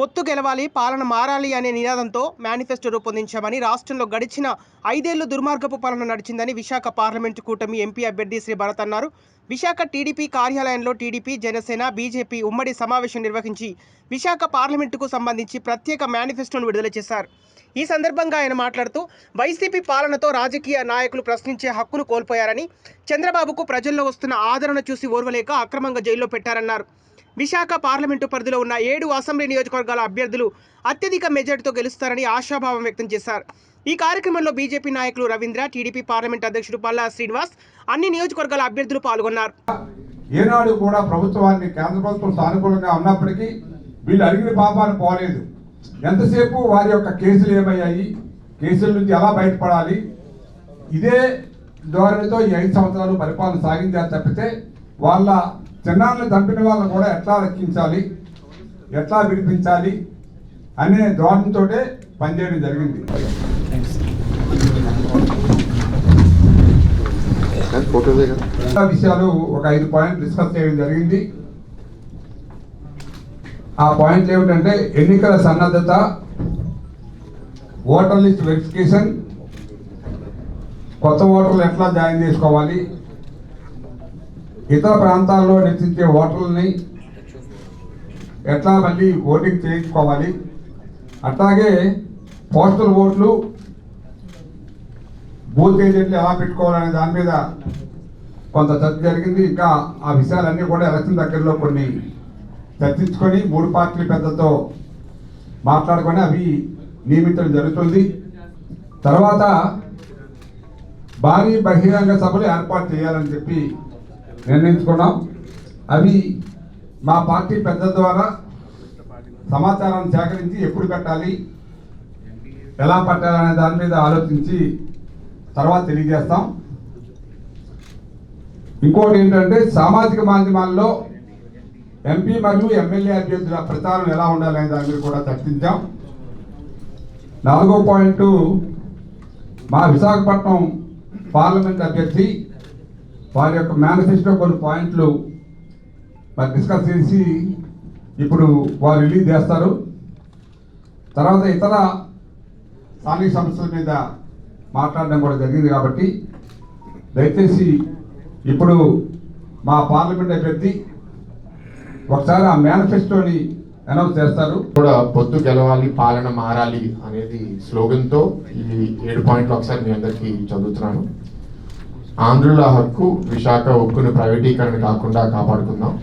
పొత్తు గెలవాలి పాలన మారాలి అనే నినాదంతో మేనిఫెస్టో రూపొందించామని రాష్ట్రంలో గడిచిన ఐదేళ్ళు దుర్మార్గపు పాలన నడిచిందని విశాఖ పార్లమెంటు కూటమి ఎంపీ అభ్యర్థి శ్రీ భరత్ అన్నారు. విశాఖ టీడీపీ కార్యాలయంలో టీడీపీ జనసేన బీజేపీ ఉమ్మడి సమావేశం నిర్వహించి విశాఖ పార్లమెంటుకు సంబంధించి ప్రత్యేక మేనిఫెస్టోను విడుదల చేశారు. ఈ సందర్భంగా ఆయన మాట్లాడుతూ వైసీపీ పాలనతో రాజకీయ నాయకులు ప్రశ్నించే హక్కును కోల్పోయారని చంద్రబాబుకు ప్రజల్లో వస్తున్న ఆదరణ చూసి ఓర్వలేక అక్రమంగా జైల్లో పెట్టారన్నారు. విశాఖ పార్లమెంటు పరిధిలో ఉన్న ఏడు అసెంబ్లీ నియోజకవర్గాల అభ్యర్థులు అత్యధిక మెజార్టీతో గెలుస్తారని ఆశాభావం వ్యక్తం చేశారు. ఈ కార్యక్రమంలో బీజేపీ నాయకులు రవీంద్ర టీడీపీ పార్లమెంట్ అధ్యక్షుడు పల్లా శ్రీనివాస్ అన్ని నియోజకవర్గాల అభ్యర్థులు పాల్గొన్నారు. ఏనాడు కూడా ప్రభుత్వాన్ని కేంద్ర ప్రభుత్వం సానుకూలంగా ఉన్నప్పటికీ వీళ్ళు అడిగిన పాపాలు పోలేదు. ఎంతసేపు వారి యొక్క కేసులు ఏమయ్యాయి? కేసుల నుంచి ఎలా బయటపడాలి? ఇదే ధోరణితో ఈ ఐదు సంవత్సరాలు పరిపాలన సాగించారు తప్పితే వాళ్ళ చిన్నారులు చంపిన వాళ్ళని కూడా ఎట్లా రక్షించాలి? ఎట్లా విడిపించాలి? అనే ధోరణితోటే పనిచేయడం జరిగింది. ఫోటోదే కదా విషయాలు ఒక ఐదు పాయింట్లు డిస్కస్ చేయడం జరిగింది. ఆ పాయింట్లు ఏమిటంటే ఎన్నికల సన్నద్ధత ఓటర్ లిస్ట్ వెరిఫికేషన్ కొత్త ఓటర్లు ఎట్లా జాయిన్ చేసుకోవాలి ఇతర ప్రాంతాల్లో నివసించే ఓటర్లని ఎట్లా మళ్ళీ ఓటింగ్ చేయించుకోవాలి అట్లాగే పోస్టల్ ఓట్లు బూత్ ఏజెంట్లు ఎలా పెట్టుకోవాలనే దాని మీద కొంత చర్చ జరిగింది. ఇంకా ఆ విషయాలన్నీ కూడా ఎలక్షన్ దగ్గరలో కొన్ని చర్చించుకొని మూడు పార్టీల పెద్దతో మాట్లాడుకొని అవి నియమించడం జరుగుతుంది. తర్వాత భారీ బహిరంగ సభలు ఏర్పాటు చేయాలని చెప్పి నిర్ణయించుకున్నాం. అవి మా పార్టీ పెద్దల ద్వారా సమాచారాన్ని సేకరించి ఎప్పుడు పెట్టాలి ఎలా పట్టాలనే దాని మీద ఆలోచించి తర్వాత తెలియజేస్తాం. ఇంకోటి ఏంటంటే సామాజిక మాధ్యమాల్లో ఎంపీ మరియు ఎమ్మెల్యే అభ్యర్థుల ప్రచారం ఎలా ఉండాలనే దాని మీద కూడా చర్చించాం. నాలుగో పాయింట్ మా విశాఖపట్నం పార్లమెంట్ అభ్యర్థి వారి యొక్క మేనిఫెస్టో కొన్ని పాయింట్లు మరి డిస్కస్ చేసి ఇప్పుడు వారు రిలీజ్ చేస్తారు. తర్వాత ఇతర స్థానిక సంస్థల మీద మాట్లాడడం కూడా జరిగింది కాబట్టి దయచేసి ఇప్పుడు మా పార్లమెంట్ అభ్యర్థి ఒకసారి ఆ మేనిఫెస్టోని అనౌన్స్ చేస్తారు. కూడా పొత్తు గెలవాలి పాలన మారాలి అనేది స్లోగన్తో ఈ ఏడు పాయింట్లు ఒకసారి మీ అందరికీ చదువుతున్నాను. ఆంధ్రుల హక్కు విశాఖ ఉక్కును ప్రైవేటీకరణ కాకుండా కాపాడుకుందాం.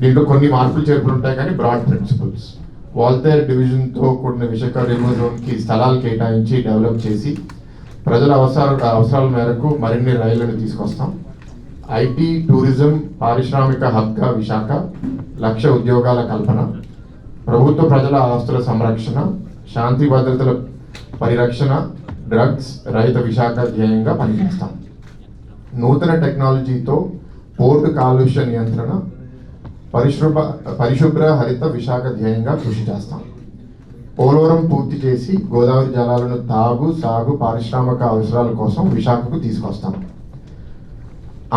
దీంట్లో కొన్ని మార్పులు చేర్పులు ఉంటాయి కానీ బ్రాడ్ ప్రిన్సిపల్స్ వాల్తేర్ డివిజన్తో కూడిన విశాఖ రెమో జోన్కి స్థలాలు కేటాయించి డెవలప్ చేసి ప్రజల అవసర అవసరాల మేరకు మరిన్ని రైళ్ళను తీసుకొస్తాం. ఐటీ టూరిజం పారిశ్రామిక హబ్గా విశాఖ లక్ష ఉద్యోగాల కల్పన ప్రభుత్వ ప్రజల ఆస్తుల సంరక్షణ శాంతి భద్రతల పరిరక్షణ డ్రగ్స్ రహిత విశాఖ ధ్యేయంగా పనిచేస్తాం. నూతన టెక్నాలజీతో పోర్టు కాలుష్య నియంత్రణ పరిశుభ్ర పరిశుభ్ర హరిత విశాఖ ధ్యేయంగా కృషి చేస్తాం. పోలవరం పూర్తి చేసి గోదావరి జలాలను తాగు సాగు పారిశ్రామిక అవసరాల కోసం విశాఖకు తీసుకొస్తాం.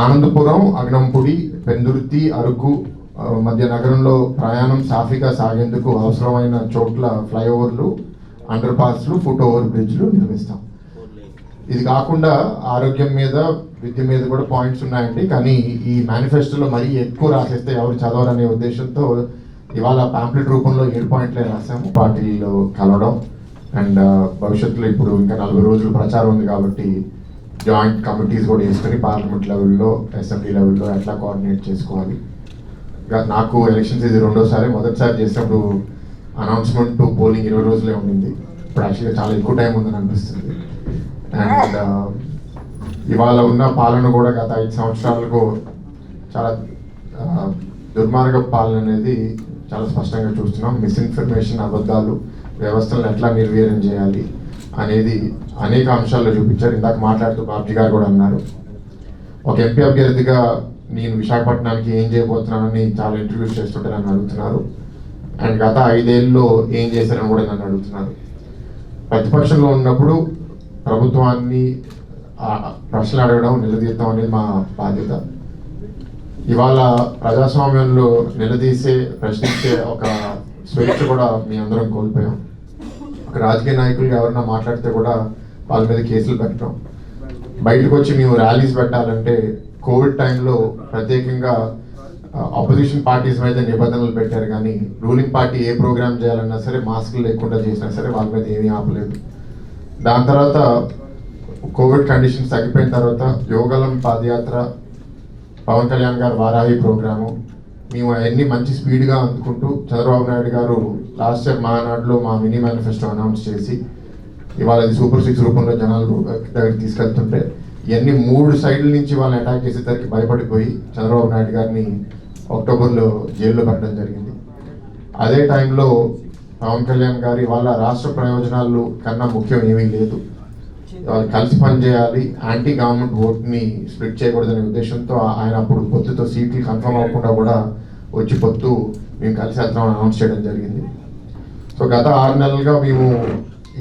ఆనందపురం అగ్నంపుడి పెందుర్తి అరకు మధ్య నగరంలో ప్రయాణం సాఫీగా సాగేందుకు అవసరమైన చోట్ల ఫ్లైఓవర్లు అండర్ పాస్లు ఫుట్ ఓవర్ బ్రిడ్జ్లు నిర్మిస్తాం. ఇది కాకుండా ఆరోగ్యం మీద విద్య మీద కూడా పాయింట్స్ ఉన్నాయండి. కానీ ఈ మేనిఫెస్టోలో మరీ ఎక్కువ రాసేస్తే ఎవరు చదవరనే ఉద్దేశంతో ఇవాళ పాంప్లెట్ రూపంలో ఏడు పాయింట్లే రాసాము. పార్టీలో కలవడం అండ్ భవిష్యత్తులో ఇప్పుడు ఇంకా నలభై రోజులు ప్రచారం ఉంది కాబట్టి జాయింట్ కమిటీస్ కూడా వేసుకొని పార్లమెంట్ లెవెల్లో అసెంబ్లీ లెవెల్లో ఎట్లా కోఆర్డినేట్ చేసుకోవాలి. నాకు ఎలక్షన్స్ ఇది రెండోసారి. మొదటిసారి చేసినప్పుడు అనౌన్స్మెంట్ టు పోలింగ్ ఇరవై రోజులే ఉండింది. ఇప్పుడు యాక్చువల్గా చాలా ఎక్కువ టైం ఉందని అనిపిస్తుంది. అండ్ uh, ఇవాళ ఉన్న పాలన కూడా గత ఐదు సంవత్సరాలకు చాలా దుర్మార్గ పాలన అనేది చాలా స్పష్టంగా చూస్తున్నాం. మిస్ఇన్ఫర్మేషన్ అబద్ధాలు వ్యవస్థలను ఎట్లా నిర్వీర్యం చేయాలి అనేది అనేక అంశాల్లో చూపించారు. ఇందాక మాట్లాడుతూ బాబ్జీ గారు కూడా అన్నారు. ఒక ఎంపీ అభ్యర్థిగా నేను విశాఖపట్నానికి ఏం చేయబోతున్నానని చాలా ఇంటర్వ్యూస్ చేస్తుంటే నన్ను అడుగుతున్నారు. అండ్ గత ఐదేళ్ళలో ఏం చేశారని కూడా నన్ను అడుగుతున్నారు. ప్రతిపక్షంలో ఉన్నప్పుడు ప్రభుత్వాన్ని ప్రశ్నలు అడగడం నిలదీయటం అనేది మా బాధ్యత. ఇవాళ ప్రజాస్వామ్యంలో నిలదీసే ప్రశ్నించే ఒక స్వేచ్ఛ కూడా మీ అందరం కోల్పోయాం. ఒక రాజకీయ నాయకులుగా ఎవరన్నా మాట్లాడితే కూడా వాళ్ళ మీద కేసులు పెట్టడం. బయటకు వచ్చి మేము ర్యాలీస్ పెట్టాలంటే కోవిడ్ టైంలో ప్రత్యేకంగా అపోజిషన్ పార్టీస్ మీద నిబంధనలు పెట్టారు కానీ రూలింగ్ పార్టీ ఏ ప్రోగ్రామ్ చేయాలన్నా సరే మాస్కులు లేకుండా చేసినా సరే వాళ్ళ మీద ఏమీ ఆపలేదు. దాని తర్వాత కోవిడ్ కండిషన్స్ తగ్గిపోయిన తర్వాత యోగలం పాదయాత్ర పవన్ కళ్యాణ్ గారు వారాహి ప్రోగ్రాము మేము అవన్నీ మంచి స్పీడ్గా అందుకుంటూ చంద్రబాబు నాయుడు గారు లాస్ట్ ఇయర్ మహానాడులో మా మినీ మేనిఫెస్టో అనౌన్స్ చేసి ఇవాళ అది సూపర్ సిక్స్ రూపంలో జనాలు దగ్గరికి తీసుకెళ్తుంటే ఇవన్నీ మూడు సైడ్ల నుంచి వాళ్ళని అటాక్ చేసేసరికి భయపడిపోయి చంద్రబాబు నాయుడు గారిని అక్టోబర్లో జైల్లో పెట్టడం జరిగింది. అదే టైంలో పవన్ కళ్యాణ్ గారి వాళ్ళ రాష్ట్ర ప్రయోజనాలు కన్నా ముఖ్యం ఏమీ లేదు. వాళ్ళు కలిసి పనిచేయాలి యాంటీ గవర్నమెంట్ ఓట్ని స్ప్లిట్ చేయకూడదనే ఉద్దేశంతో ఆయన అప్పుడు పొత్తుతో సీట్లు కన్ఫర్మ్ అవ్వకుండా కూడా వచ్చి పొత్తు మేము కలిసి వెళ్తామని అనౌన్స్ చేయడం జరిగింది. సో గత ఆరు నెలలుగా మేము